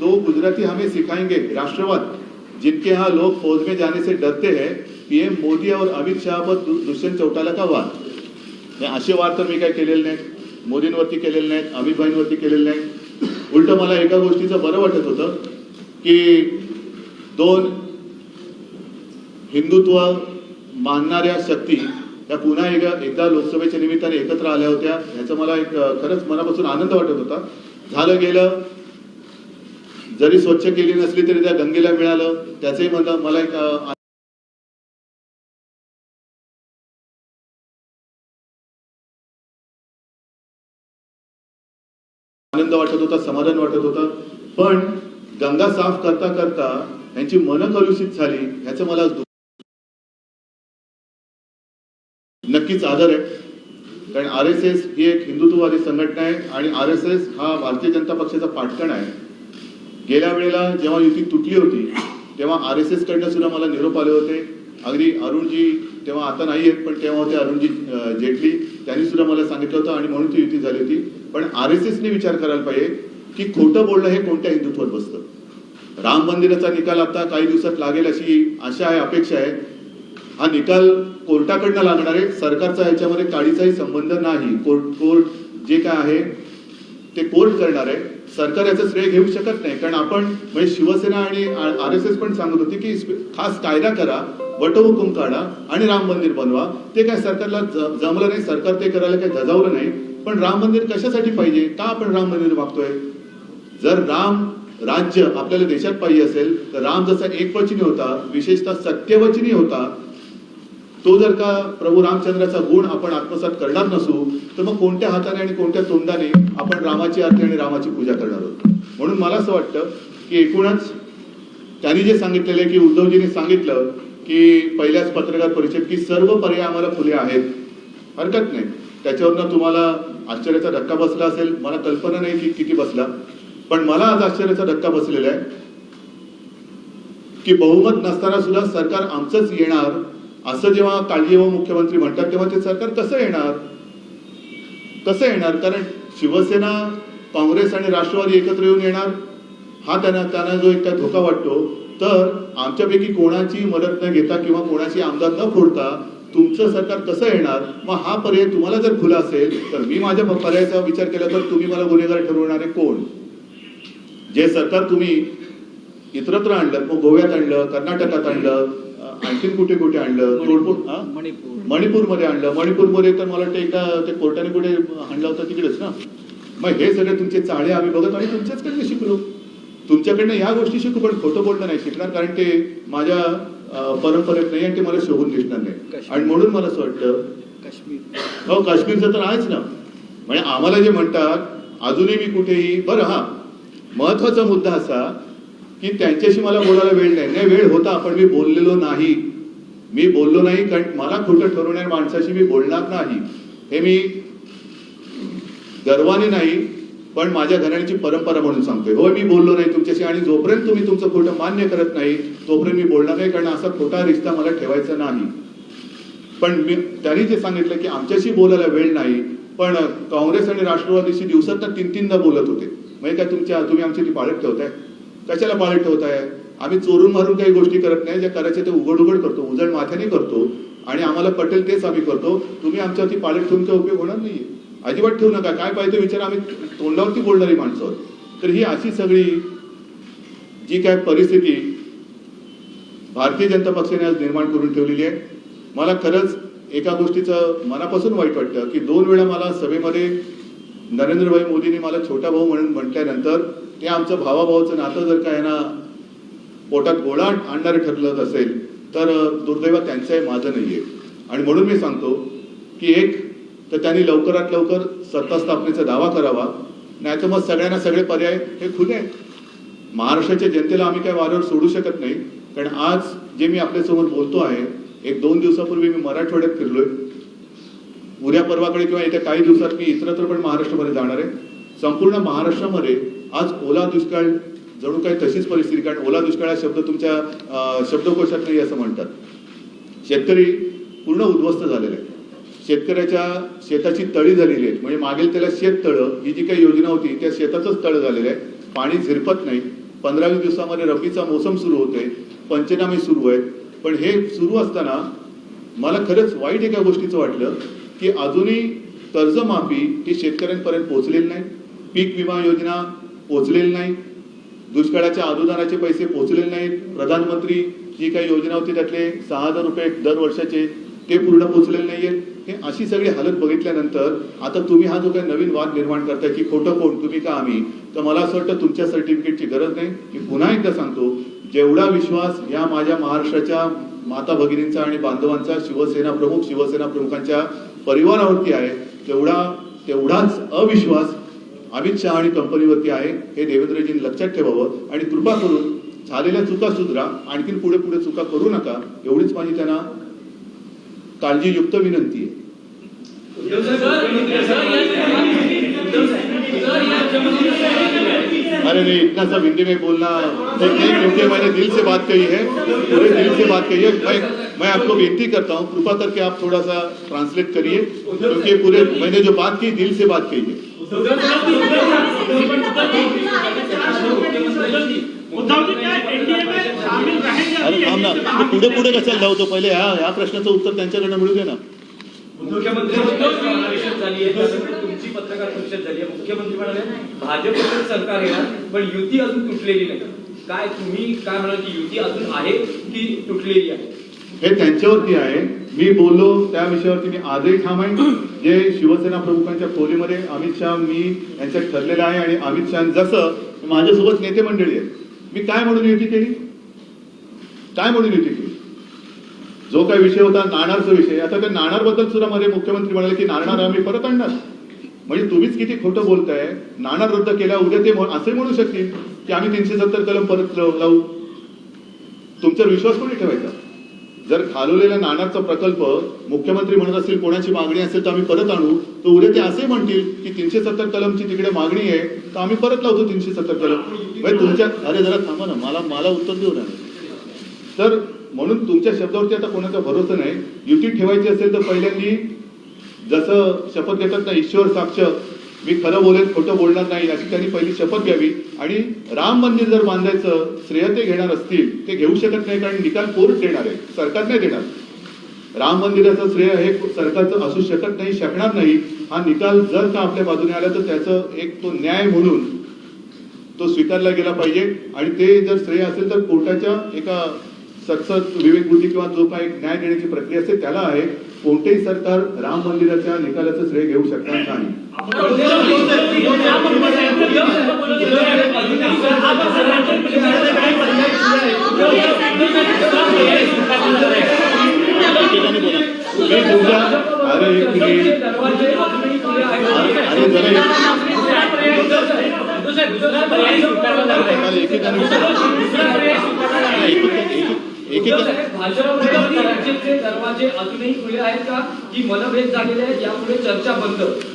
दो गुजराती हमें सिखाएंगे राष्ट्रवाद। जिनके यहाँ लोग फौज में जाने से डरते हैं पीएम मोदी और अमित शहा पर दुष्यंत चौटाला का वाद हे असे वाद तर मी काय केलेले नाहीत मोदींवरती केलेले नाहीत अमित भाईंवरती केलेले नाहीत उलट मला एका गोष्टीचं बरं वाटत होतं की दोन हिंदुत्व मानणाऱ्या शक्ती त्या पुन्हा एका एकदा लोकसभेच्या निमित्ताने एकत्र आल्या होत्या ह्याचा मला एक खरंच मनापासून आनंद वाटत होता. झालं गेलं जरी स्वच्छ केली नसली तरी त्या गंगेला मिळालं. त्याचंही मला मला एक आनंद वाटत होता समाधान वाटत होतं. पण गंगा साफ करता करता यांची मन कलुषित झाली ह्याचं मला नक्कीच आदर आहे. कारण आर एस एस ही एक हिंदुत्ववादी संघटना आहे आणि आर एस एस हा भारतीय जनता पक्षाचा पाठकण आहे. गेल्या वेळेला जेव्हा युती तुटली होती तेव्हा आर एस एस कडनं सुद्धा मला निरोप आले होते. अगदी अरुणजी तेव्हा आता नाही आहेत पण तेव्हा होते अरुणजी जेटली. त्यांनी सुद्धा मला सांगितलं होतं आणि म्हणून ती युती झाली होती. पण आर एस एसने विचार करायला पाहिजे की खोटं बोलणं हे कोणत्या हिंदुत्वात बसतं? राम मंदिराचा निकाल आता काही दिवसात लागेल अशी आशा आहे अपेक्षा आहे. हा निकाल कोर्टाकडनं लागणार आहे. सरकारचा याच्यामध्ये काडीचाही संबंध नाही. कोर्ट कोर्ट जे काय आहे ते कोर्ट करणार आहे. सरकार याचं श्रेय घेऊ शकत नाही. कारण आपण म्हणजे शिवसेना आणि आर एस एस पण सांगत होती की खास कायदा करा वटहुकूम काढा आणि राम मंदिर बनवा. ते काय सरकारला ज- जमलं नाही सरकार ते करायला काही धजावलं नाही. पण राम मंदिर कशासाठी पाहिजे? का आपण राम मंदिर मागतोय? जर राम राज्य आपल्याला देशात पाहिजे असेल तर राम जसा एकवचनी होता विशेषतः सत्यवचनी होता तो जर का प्रभू रामचंद्राचा गुण आपण आत्मसात करणार नसू तर मग कोणत्या हाताने आणि कोणत्या तोंडाने आपण रामाची आरती आणि रामाची पूजा करणार आहोत म्हणून मला असं वाटतं की एकूणच त्यांनी जे सांगितलेलं आहे की उद्धवजींनी सांगितलं की पहिल्याच पत्रकार परिषद की सर्व पर्याय आम्हाला खुले आहेत. हरकत नाही. त्याच्यावरनं तुम्हाला आश्चर्याचा धक्का बसला असेल. मला कल्पना नाही की किती बसला. पण मला आज आश्चर्याचा धक्का बसलेला आहे की बहुमत नसताना सुद्धा सरकार आमचंच येणार असं जेव्हा काळजी व मुख्यमंत्री म्हणतात तेव्हा ते सरकार कसं येणार? कसं येणार? कारण शिवसेना काँग्रेस आणि राष्ट्रवादी एकत्र येऊन येणार? हा त्यांना त्यांना जो एक काय धोका वाटतो तर आमच्यापैकी कोणाची मदत न घेता किंवा कोणाची आमदार न फोडता तुमचं सरकार कसं येणार? मग हा पर्याय तुम्हाला जर खुला असेल तर मी माझ्या पर्यायाचा विचार केला तर तुम्ही मला गुन्हेगार ठरवणारे कोण? जे सरकार तुम्ही इतरत्र आणलं मग गोव्यात आणलं कर्नाटकात आणलं अं, आणखीन कुठे कुठे आणलं? मणिपूरमध्ये आणलं. मणिपूरमध्ये तर मला वाटतं एकदा ते कोर्टाने कुठे आणलं होतं तिकडेच ना? मग हे सगळे तुमचे चाळे आम्ही बघत आणि तुमच्याचकडनं शिकलो. तुमच्याकडनं ह्या गोष्टी शिकू पण खोटं बोलणं नाही शिकणार कारण ते माझ्या परंपरेत नाही आणि ते मला शोभून दिसणार नाही. आणि म्हणून मला असं वाटतं काश्मीर. हो काश्मीरचं तर आहेच ना. म्हणजे आम्हाला जे म्हणतात अजूनही मी कुठेही बरं हा. महत्त्वाचा मुद्दा असा की त्यांच्याशी मला बोलायला वेळ नाही. नाही वेळ होता पण मी बोललेलो नाही. मी बोललो नाही कारण मला खोटं ठरवणाऱ्या माणसाशी मी बोलणार नाही. हे मी गर्वाने नाही पण माझ्या घराण्याची परंपरा म्हणून सांगतोय. हो मी बोललो नाही तुमच्याशी आणि जोपर्यंत तुम्ही तुमचं खोटं मान्य करत नाही तोपर्यंत मी बोलणार नाही कारण असा खोटा रिश्ता मला ठेवायचा नाही. पण मी त्यांनी जे सांगितलं की आमच्याशी बोलायला वेळ नाही पण काँग्रेस आणि राष्ट्रवादीशी दिवसात तीन तीनदा बोलत होते. म्हणजे काय तुमच्या तुम्ही आमची ती पाळत ठेवताय? कशाला पाळत ठेवताय आम्ही चोरून मारून काही गोष्टी करत नाही ज्या करायच्या ते उघड उघड करतो उजळ माथ्याने करतो आणि आम्हाला पटेल तेच आम्ही करतो. तुम्ही आमच्यावरती पाळत ठेवून काही उपयोग होणार नाहीये. अजिबात ठेवू नका. काय पाहिजे विचार आम्ही तोंडावरती बोलणारी माणसं. तर ही अशी सगळी जी काय परिस्थिती भारतीय जनता पक्षाने आज निर्माण करून ठेवलेली आहे. मला खरंच एका गोष्टीचं मनापासून वाईट वाटतं की दोन वेळा मला सभेमध्ये नरेंद्रभाई मोदींनी मला छोटा भाऊ म्हणून म्हटल्यानंतर ते आमचं भावाभावाचं नातं जर का यांना पोटात गोळा आणणारं ठरलं असेल तर दुर्दैव त्यांचं आहे माझं आहे आणि म्हणून मी सांगतो की एक तर त्यांनी लवकरात लवकर सत्ता स्थापनेचा दावा करावा नाही तर मग सगळ्यांना सगळे पर्याय हे खुले आहेत. महाराष्ट्राच्या जनतेला आम्ही काय वारंवार सोडू शकत नाही कारण आज जे मी आपल्यासमोर बोलतो आहे एक दोन दिवसापूर्वी मी मराठवाड्यात फिरलोय. उद्या परवाकडे किंवा येत्या काही दिवसात मी इतरत्र पण महाराष्ट्रामध्ये जाणार आहे. संपूर्ण महाराष्ट्रामध्ये आज ओला दुष्काळ जणू काही तशीच परिस्थिती कारण ओला दुष्काळ हा शब्द तुमच्या शब्दकोशात नाही असं म्हणतात. शेतकरी पूर्ण उद्ध्वस्त झालेले आहे शेतकऱ्याच्या शेताची तळी झालेली आहेत. म्हणजे मागेल त्याला शेत तळं ही जी काही योजना होती त्या शेताचंच तळ झालेलं आहे पाणी झिरपत नाही. पंधरा वीस दिवसामध्ये रब्बीचा मोसम सुरू होते पंचनामे सुरू आहेत. पण हे सुरू असताना मला खरंच वाईट एका गोष्टीचं वाटलं की अजूनही कर्जमाफी ही शेतकऱ्यांपर्यंत पोहोचलेली नाही. पीक विमा योजना पोचलेले नाही दुष्काळाच्या अनुदानाचे पैसे पोचलेले नाहीत. प्रधानमंत्री जी काही योजना होती त्यातले सहा हजार रुपये दर वर्षाचे ते पूर्ण पोहोचलेले आहेत हे अशी सगळी हालत बघितल्यानंतर आता तुम्ही हा जो काही नवीन वाद निर्माण करताय की खोटं कोण तुम्ही का आम्ही? तर मला असं वाटतं तुमच्या सर्टिफिकेटची गरज नाही. मी पुन्हा एकदा सांगतो जेवढा विश्वास या माझ्या महाराष्ट्राच्या माता भगिनींचा आणि बांधवांचा शिवसेना प्रमुख शिवसेना प्रमुखांच्या परिवारावरती आहे तेवढा तेवढाच अविश्वास अमित शहा आणि कंपनीवरती आहे हे देवेंद्रजींनी लक्षात ठेवावं आणि कृपा करून झालेल्या चुका सुधरा आणखीन पुढे पुढे चुका करू नका एवढीच माझी त्यांना काळजीयुक्त विनंती आहे. अरे नहीं इतना सब हिंदी में बोलना ठीक नहीं क्योंकि मैंने दिल से बात कही है पूरे दिल से बात कही है मैं मैं आपको विनती करता हूँ कृपा करके आप थोड़ा सा ट्रांसलेट करिए क्योंकि पूरे मैंने जो बात की दिल से बात कही है. उद्धव जी क्या एनडीए में शामिल रहेंगे अरे थांब ना पुढे पुढे कशाला धावतो पहिले ह्या ह्या प्रश्नाचं उत्तर त्यांच्याकडनं मिळू दे ना तुमची पत्रकार परिषद झाली आहे मुख्यमंत्री म्हणाले भाजपचं सरकार येणार पण युती अजून तुटलेली नाही काय तुम्ही काय म्हणाल की युती अजून आहे की तुटलेली आहे हे त्यांच्यावरती आहे. मी बोललो त्या विषयावरती मी आजही ठाम आहे जे शिवसेना प्रमुखांच्या खोलीमध्ये अमित शहा मी यांच्यात ठरलेलं आहे आणि अमित शहा जसं माझ्यासोबत नेते मंडळी आहेत. मी काय म्हणून युती केली? काय म्हणून युती केली? जो काही विषय होता नाणारचा विषय. आता त्या नाणार बद्दल सुद्धा मध्ये मुख्यमंत्री म्हणाले की नाणार आम्ही परत आणणार. म्हणजे तुम्हीच किती खोटं बोलताय. नाणार रद्द केल्या उद्या ते असे म्हणू शकतील की आम्ही तीनशे सत्तर कलम परत लावू. तुमच्यावर विश्वास कोणी ठेवायचा? जर खालवलेल्या नाणारचा प्रकल्प मुख्यमंत्री म्हणत असतील कोणाची मागणी असेल तर आम्ही परत आणू. तर उद्या ते असे म्हणतील की तीनशे सत्तर कलमची तिकडे मागणी आहे तर आम्ही परत लावतो तीनशे सत्तर कलम. म्हणजे तुमच्या अरे जरा थांबा ना मला मला उत्तर देऊ ना तर म्हणून तुमच्या शब्दावरती आता कोणाचा भरोसा नाही. युती ठेवायची असेल तर पहिल्यांदी जसं शपथ घेतात ना ईश्वर साक्ष मी खरं बोलेन खोटं बोलणार नाही याची त्यांनी पहिली शपथ घ्यावी. आणि राम मंदिर जर बांधायचं श्रेय ते घेणार असतील ते घेऊ शकत नाही कारण निकाल कोर्ट देणार आहे सरकार नाही देणार. राम मंदिराचं श्रेय हे सरकारचं असू शकत नाही शकणार नाही. हा निकाल जर का आपल्या बाजूने आला तर त्याचं एक तो न्याय म्हणून तो स्वीकारला गेला पाहिजे. आणि ते जर श्रेय असेल तर कोर्टाच्या एका सतसत विवेकबुद्धी किंवा जो काही न्याय देण्याची प्रक्रिया असते त्याला आहे. कोणतेही सरकार राम मंदिराच्या निकालाचं श्रेय घेऊ शकणार नाही.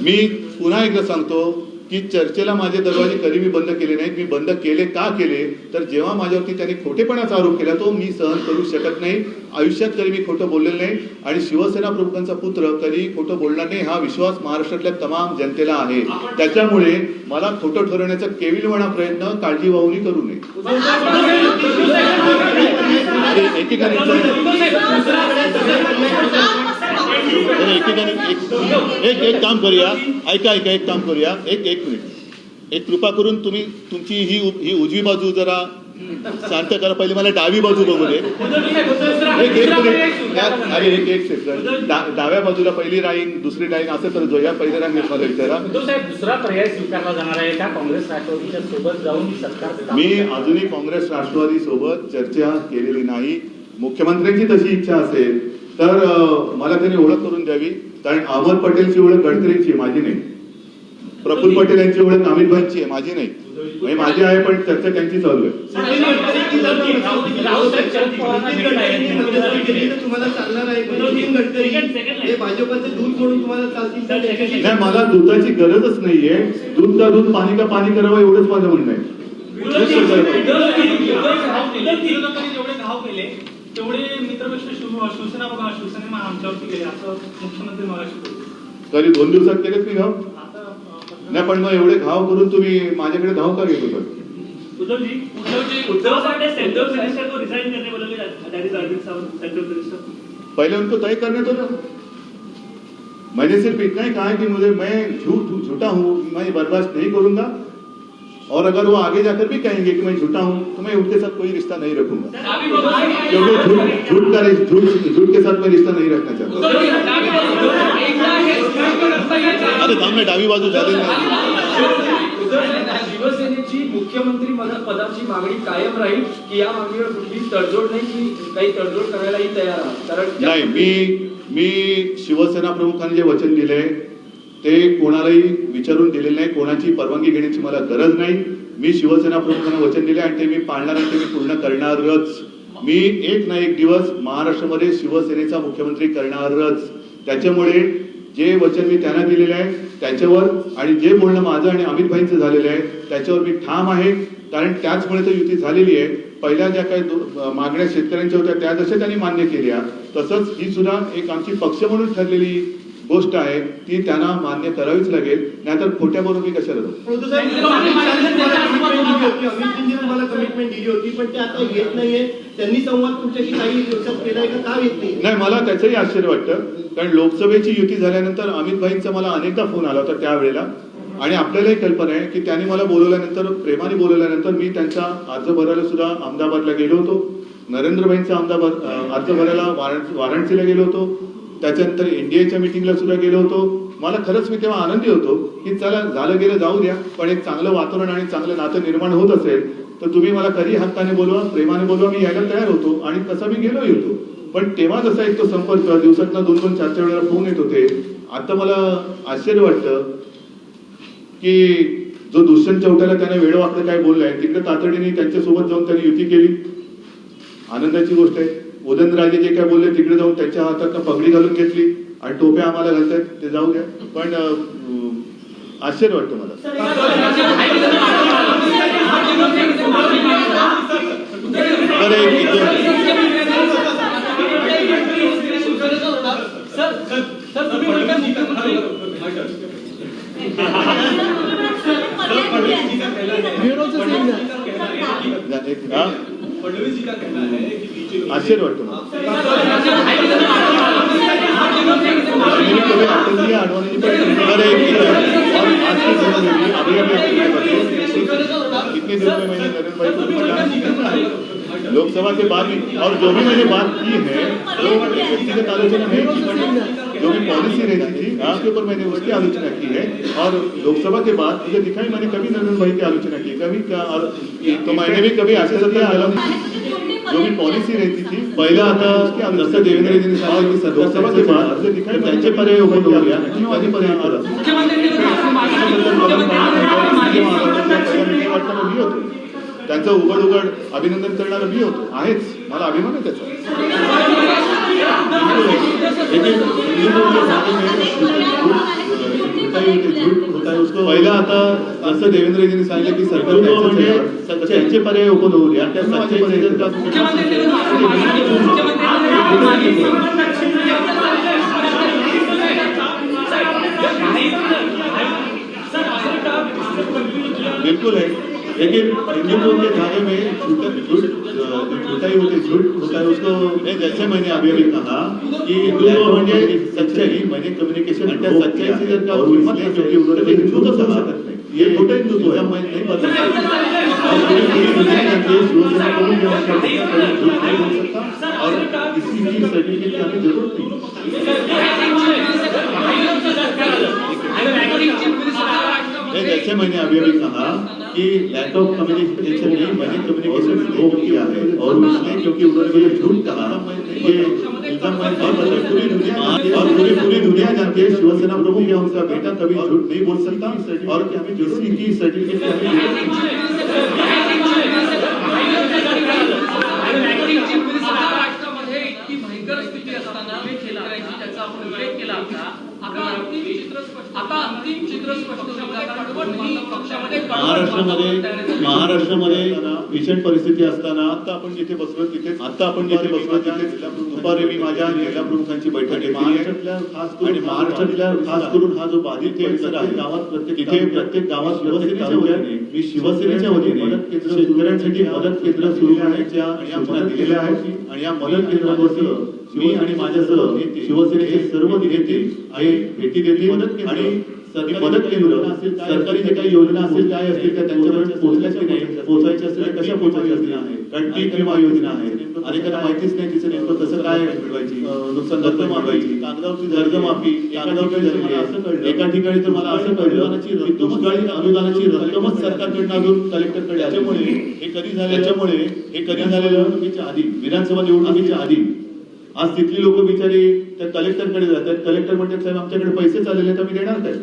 मी पुन्हा एकदा सांगतो की चर्चेला माझे दरवाजे कधी मी बंद केले नाहीत? मी बंद केले का केले? तर जेव्हा माझ्यावरती त्यांनी खोटेपणाचा आरोप केला तो मी सहन करू शकत नाही. आयुष्यात कधी मी खोटं बोललेलं नाही. आणि शिवसेना प्रमुखांचा पुत्र कधी खोटं बोलणार नाही हा विश्वास महाराष्ट्रातल्या तमाम जनतेला आहे. त्याच्यामुळे मला खोटं ठरवण्याचा केविलवाणा प्रयत्न काळजी वाहुनी करू नये. एकेकाने एकेकाने एक एक एक काम करूया. ऐका ऐका एक काम करूया. एक एक मिनिट. एक कृपा करून तुम्ही तुमची ही ही उजवी बाजू जरा शांत करा. पहिले मला डावी बाजू बघू दे. एक एक मिनिट. अरे एक एक सेकंड डाव्या बाजूला पहिली राईन दुसरी राईन असं तर जो या पहिल्या रांगेत मला विचारा. दुसरा पर्याय स्वीकारला जाणार आहे का? काँग्रेस राष्ट्रवादीच्या सोबत जाऊन सरकार मी? अजूनही काँग्रेस राष्ट्रवादी सोबत चर्चा केलेली नाही. मुख्यमंत्र्यांची तशी इच्छा असेल तर मला त्यांनी ओळख करून द्यावी कारण अहमद पटेलची ओळख गडकरींची माझी नाही. प्रफुल्ल पटेल यांची ओळख अमित भाईंची आहे माझी नाही. म्हणजे माझी आहे पण चर्चा त्यांची चालू आहे. हे नाही मला दुधाची गरजच नाहीये. दूध का दूध पाणी का पाणी करावं एवढंच माझं म्हणणं आहे दुसरं काय नाही. विरोधकांनी जेवढे घाव केले तेवढे मित्रपक्ष शिव- शिवसेना बघा शिवसेनेने आमच्यावरती केले असं मुख्यमंत्री मगाशी बोलले. तरी दोन दिवसात केलेत मी घाव? नाही पण मग एवढे घाव करून तुम्ही माझ्याकडे धाव का घेत होता. उद्धव जी उद्धव जी उद्धव साहब सेंट्रल मिनिस्टर को रिजाइन करने बोलोगे दैट इज अरविंद साहब सेंट्रल मिनिस्टर पहले उनको तय करने दो ना मैंने सिर्फ इतना ही कहा कि मुझे मैं झूठ झूठा हूँ मैं बर्दाश्त नहीं करूंगा. और अगर वो आगे जाकर भी कहेंगे कि मैं झूठा हूँ तो मैं उनके साथ कोई रिश्ता नहीं रखूंगा। क्योंकि झूठ झूठ का झूठ झूठ के साथ मैं रिश्ता नहीं रखना चाहता। अरे थांब ना डावी बाजू नाही। शिवसेनेची मुख्यमंत्री पदा- पदाची मागणी कायम राहील की या मागणीवर कुठली तडजोड नाही की काही तडजोड करायलाही तयार आहात? कारण ज्या- नाही मी मी शिवसेना प्रमुखांनी जे वचन दिले ते कोणालाही विचारून दिलेले नाही कोणाची परवानगी घेण्याची मला गरज नाही. मी शिवसेना प्रमुखांना वचन दिले आणि ते मी पाळणार आणि ते मी पूर्ण करणारच. मी एक ना एक दिवस महाराष्ट्रामध्ये शिवसेनेचा मुख्यमंत्री करणारच. त्याच्यामुळे जे वचन मी त्यांना दिलेलं आहे त्याच्यावर आणि जे बोलणं माझं आणि अमित भाईंचं झालेलं आहे त्याच्यावर मी ठाम आहे. कारण त्याचमुळे तर युती झालेली आहे. पहिल्या ज्या काही मागण्या शेतकऱ्यांच्या होत्या त्या जशा त्यांनी मान्य केल्या तसंच ही सुद्धा एक आमची पक्ष म्हणून ठरलेली गोष्ट आहे ती त्यांना मान्य करावीच लागेल नाहीतर खोट्या बरोबर मी कशाला नाही? मला त्याचंही आश्चर्य वाटतं कारण लोकसभेची युती झाल्यानंतर अमित भाईंचा मला अनेकदा फोन आला होता त्यावेळेला. आणि आपल्यालाही कल्पना आहे की त्यांनी मला बोलवल्यानंतर प्रेमाने बोलवल्यानंतर मी त्यांचा अर्ज भरायला सुद्धा अहमदाबादला गेलो होतो. नरेंद्रभाईंचा अहमदाबाद अर्ज भरायला वाराण- वाराणसीला गेलो होतो. त्याच्यानंतर एनडीएच्या मिटिंगला सुद्धा गेलो होतो. मला खरंच मी तेव्हा आनंदी होतो की चला झालं गेलं जाऊ द्या. पण एक चांगलं वातावरण आणि चांगलं नातं निर्माण होत असेल तर तुम्ही मला कधी हक्काने बोलवा प्रेमाने बोलवा मी यायला तयार होतो आणि तसा मी गेलोही होतो. पण तेव्हा जसा एक तो संपर्क दिवसातनं दोन दोन चार चार वेळेला फोन येत होते. आता मला आश्चर्य वाटतं की जो दुष्यंत चौटाला त्याने वेळ वाकडं काय बोललाय तिकडे तातडीने त्यांच्यासोबत जाऊन त्यांनी युती केली. आनंदाची गोष्ट आहे. उदयनराजे जे काय बोलले तिकडे जाऊन त्यांच्या हातात पगडी घालून घेतली आणि टोप्या आम्हाला घालतायत ते जाऊ द्या. पण आश्चर्य वाटतं मला. हा? कितने लोकसभा के बाद और जो भी मैंने बात की है वो व्यक्तिगत आलोचना नहीं की जो भी पॉलिसी रहती थी उसके ऊपर मैंने उसकी आलोचना की है और लोकसभा के बाद मुझे दिखाई मैंने कभी नरेंद्र भाई की आलोचना की कभी क्या तो मैंने भी कभी आश्चर्य आलम जो भी पॉलिसी रहती थी पहिला आता जसं देवेंद्रजींनी सांगितलं की लोकसभा के बाद मुझे दिखाई त्यांचे पर्याय हो गया कधी पर्याय होतो त्यांचं उघड उघड अभिनंदन करणारा मी होतो आहेच मला अभिमान आहे त्याचा होता झूठ होता है उसको पहिला आता जसं देवेंद्रजींनी सांगितलं की सरकार म्हणजे त्यांचे पर्याय ओपन होऊ द्या. त्या जर का बिल्कुल है लेकिन हिंदुत्व के धागे में झूठ झूठ झूठाई होती झूठ होता है उसको नहीं, जैसे मैंने अभी अभी कहा कि हिंदुत्व म्हणजे सच्चाई म्हणजे कम्युनिकेशन आणि त्या सच्चाईची जर का किंमत नसेल क्योंकि उन्होंने एक झूठ होऊ शकत नाही ये खोटं हिंदुत्व है मैं नहीं बदल सकता और पूरी पूरी दुनिया जानती है। शिवसेना को भी जवाब कर सकता है, झूठ नहीं बोल सकता और किसी की सर्टिफिकेट की हमें जरूरत नहीं नहीं, जैसे मैंने अभी अभी कहा कि लैक ऑफ़ कम्युनिकेशन नहीं मैंने कम्युनिकेशन स्लो किया है। और उसने, क्योंकि उन्होंने मुझे झूठ कहा, ये इल्ज़ाम मैं नहीं बता पूरी दुनिया और पूरी पूरी दुनिया जानती है, शिवसेना प्रमुख या उनका बेटा कभी झूठ नहीं बोल सकता। और क्या हमें किसी की सर्टिफिकेट महाराष्ट्रामध्ये. महाराष्ट्रामध्ये भीषण परिस्थिती असताना आता आपण जिथे बसलो तिथे आता आपण जिथे बसलो तिथे दुपारी मी माझ्या जिल्हा प्रमुखांची बैठक घेतली महाराष्ट्रातल्या खास करून महाराष्ट्रातल्या खास करून हा जो बाधित परिसर आहे गावात प्रत्येक तिथे प्रत्येक गावात शिवसेनेच्या वतीने मी शिवसेनेच्या वतीने शेतकऱ्यांसाठी मदत केंद्र सुरू करण्याच्या सूचना दिलेल्या आहेत आणि या मदत केंद्रावरती मी आणि माझ्यासह शिवसेनेचे सर्व नेते भेटी देतील आणि मदत केंद्र सरकारी जे काही योजना असेल काय असतील त्या त्यांच्यापर्यंत पोहोचल्याच की नाही पोहोचायच्या असतील तर कशा पोहोचायच्या असतील कारण पीक विमा योजना आहे. अनेकांना माहितीच नाही तिचं नेमकं कसं काय मिळवायची नुकसान कर्ज मागवायची कागदावरची कर्जमाफी झाली आहे. एका ठिकाणी तर मला असं कळलं की दुष्काळी अनुदानाची रक्कमच सरकारकडनं अजून कलेक्टरकडे त्याच्यामुळे हे कधी झालं त्याच्यामुळे हे कधी झालेलं? निवडणुकीच्या आधी. विधानसभा निवडणुकीच्या आधी. आज तिथली लोक बिचारी त्या कलेक्टरकडे जातात. कलेक्टर म्हणतात साहेब आमच्याकडे पैसे चाललेले आहेत आम्ही देणार काय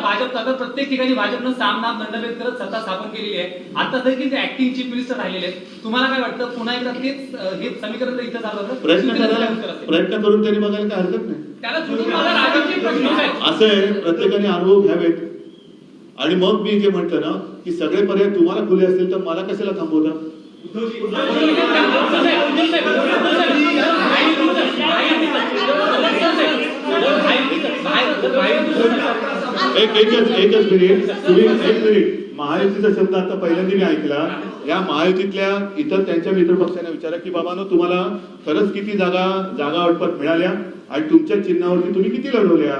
भाजपचा तर प्रत्येक ठिकाणी भाजपनं साम नाम दंडभेद करत सत्ता स्थापन केलेली आहे. आता देखील ते ऍक्टिंग चीफ मिनिस्टर राहिलेले आहेत. तुम्हाला काय वाटतं पुन्हा एकदा तेच हे समीकरण जर इथं झालं तर प्रयत्न? प्रयत्न करून त्यांनी बघायला काय हरकत नाही. त्याला सोडून माझा राजकीय प्रश्न आहे असं आहे. प्रत्येकाने अनुभव घ्यावेत. आणि मग मी जे म्हटलं ना की सगळे पर्याय तुम्हाला खुले असतील तर मला कशाला थांबवता? एक एकच एकच मिनिट तुम्ही एक मिनिट महायुतीचा शब्द आता पहिल्यांदा मी ऐकला या महायुतीतल्या इतर त्यांच्या मित्रपक्षांना विचारा की बाबानो तुम्हाला खरंच किती जागा जागा वाटपात मिळाल्या आणि तुमच्या चिन्हावरती तुम्ही किती लढवल्या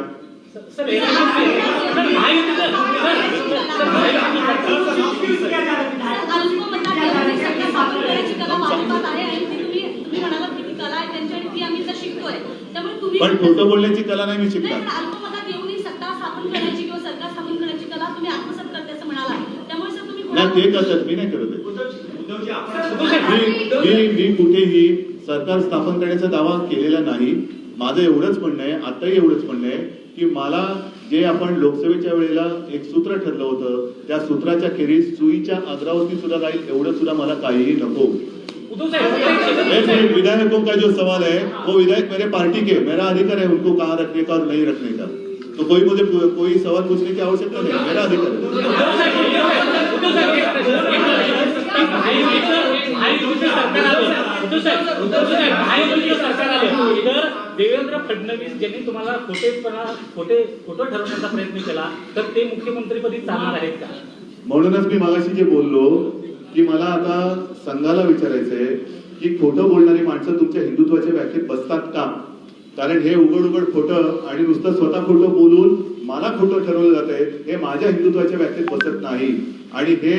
सर एक सर महायुतीचं सर अल्पमतात येणारी सत्ता स्थापन करायची कला भाजपात आहे आणि ती तुम्ही तुम्ही म्हणालात की ती कला आहे त्यांची आणि ती आम्ही इथं शिकतोय. त्यामुळे तुम्ही पण खोटं बोलण्याची कला नाही मी नाही, शिकणार. पण अल्पमतात येऊन ही सत्ता स्थापन करण्याची किंवा सरकार स्थापन करण्याची कला तुम्ही आत्मसात करते असं म्हणाला त्यामुळे सर तुम्ही नाही ते करतात मी नाही करत मी कुठेही सरकार स्थापन करण्याचा दावा केलेला नाही. माझं एवढंच म्हणणं आहे आताही एवढंच म्हणणं आहे की मला जे आपण लोकसभेच्या वेळेला एक सूत्र ठरलं होतं त्या सूत्राच्या खेरीज सुईच्या आग्रावरती सुद्धा राहील एवढं सुद्धा मला काहीही नको. विधायकों हो, का जो सवाल है वो विधायक मेरे पार्टी के मेरा अधिकार है उनको कहाँ रखने का और नहीं रखने का? तो कोई मुझे कोई सवाल पूछने की आवश्यकता नहीं मेरा अधिकार देवेंद्र फडणवीस ज्यांनी तुम्हाला खोटेपणा खोटे खोटं ठरवण्याचा प्रयत्न केला तर ते मुख्यमंत्रीपदी चालणार आहेत का? म्हणूनच मी मागाशी जे बोललो की मला आता संघाला विचारायचंय की खोटं बोलणारी माणसं तुमच्या हिंदुत्वाच्या व्याख्येत बसतात का? कारण हे उघड उघड खोटं आणि नुसतं स्वतः खोटं बोलून मला खोटं ठरवलं जात आहे हे माझ्या हिंदुत्वाच्या व्याख्येत बसत नाही आणि हे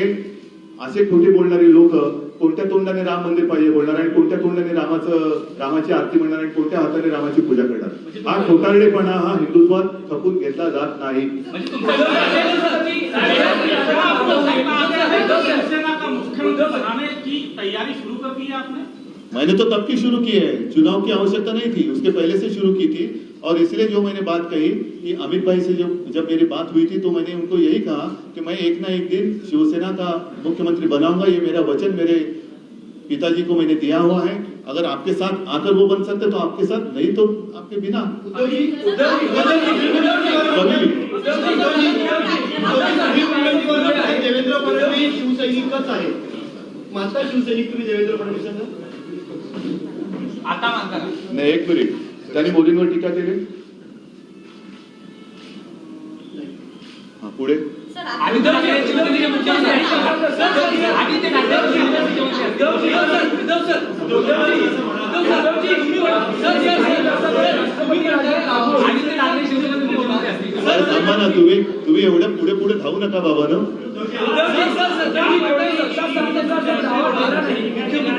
असे खोटे बोलणारी लोक कोणत्या तोंडाने राम मंदिर पाहिजे बोलणार आणि कोणत्या तोंडाने रामाचं रामाची आरती म्हणणार आणि कोणत्या हाताने रामाची पूजा करणार हा खोटारडेपणा हा हिंदुत्वात खपून घेतला जात नाही म्हणजे सर तैयारी शुरू कर दी है आपने मैंने तो तब की शुरू की है। चुनाव की आवश्यकता नहीं थी। उसके पहले से शुरू की थी। और इसलिए जो मैंने बात कही कि अमित भाई से जब जब मेरी बात हुई थी तो मैंने उनको यही कहा कि मैं एक ना एक दिन शिवसेना का मुख्यमंत्री बनाऊँगा। ये मेरा वचन मेरे पिताजी को मैंने दिया हुआ है। अगर आपके साथ आकर वो बन सकते तो आपके साथ नहीं तो आपके बिना। देवेंद्र फडणवीस शिवसैनिकच आहे माता शिवसैनिक तुम्ही देवेंद्र फडणवीसांना? आता मानता? नाही एक मिनिट त्यांनी मोदींवर टीका केली हा पुढे तुम्ही तुम्ही म्हणताय, आदित्य ठाकरे शिवसेनेचे मुख्यमंत्री असतील. अरे थांबा ना तुम्ही तुम्ही एवढं पुढे पुढे धावू नका बाबानं सर,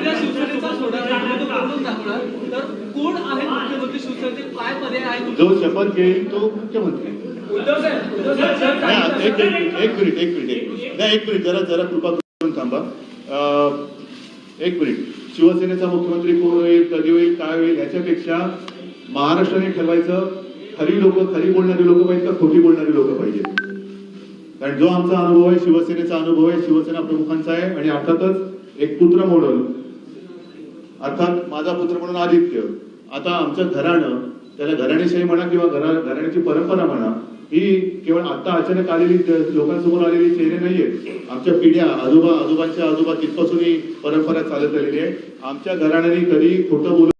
सोडा नाही, तो करून दाखवला, तर कोण आहे मुख्यमंत्री शिवसेनेचे? काय पर्याय आहे जो शपथ घेईल तो मुख्यमंत्री उद्धव साहेब उद्धव साहेब नाही आता एक एक एक मिनिट एक मिनिट एक मिनिट. नाही एक मिनिट जरा जरा कृपा करून थांबा. अं, एक मिनिट. शिवसेनेचा मुख्यमंत्री कोण होईल कधी होईल काय होईल ह्याच्यापेक्षा महाराष्ट्राने ठरवायचं खरी लोक खरी बोलणारी लोक पाहिजे का खोटी बोलणारी लोक पाहिजे कारण जो आमचा अनुभव आहे शिवसेनेचा अनुभव आहे शिवसेना प्रमुखांचा आहे आणि अर्थातच एक पुत्र म्हणून अर्थात माझा पुत्र म्हणून आदित्य. आता आमचं घराणं त्याला घराणेशाही म्हणा किंवा घरा घराण्याची परंपरा म्हणा ही केवळ आता अचानक आलेली लोकांसमोर आलेली चेहरे नाहीये. आमच्या पिढ्या आजोबा आजोबांच्या आजोबा तिथपासून ही परंपरा चालत आलेली आहे. आमच्या घराण्याने कधी खोटं बोलत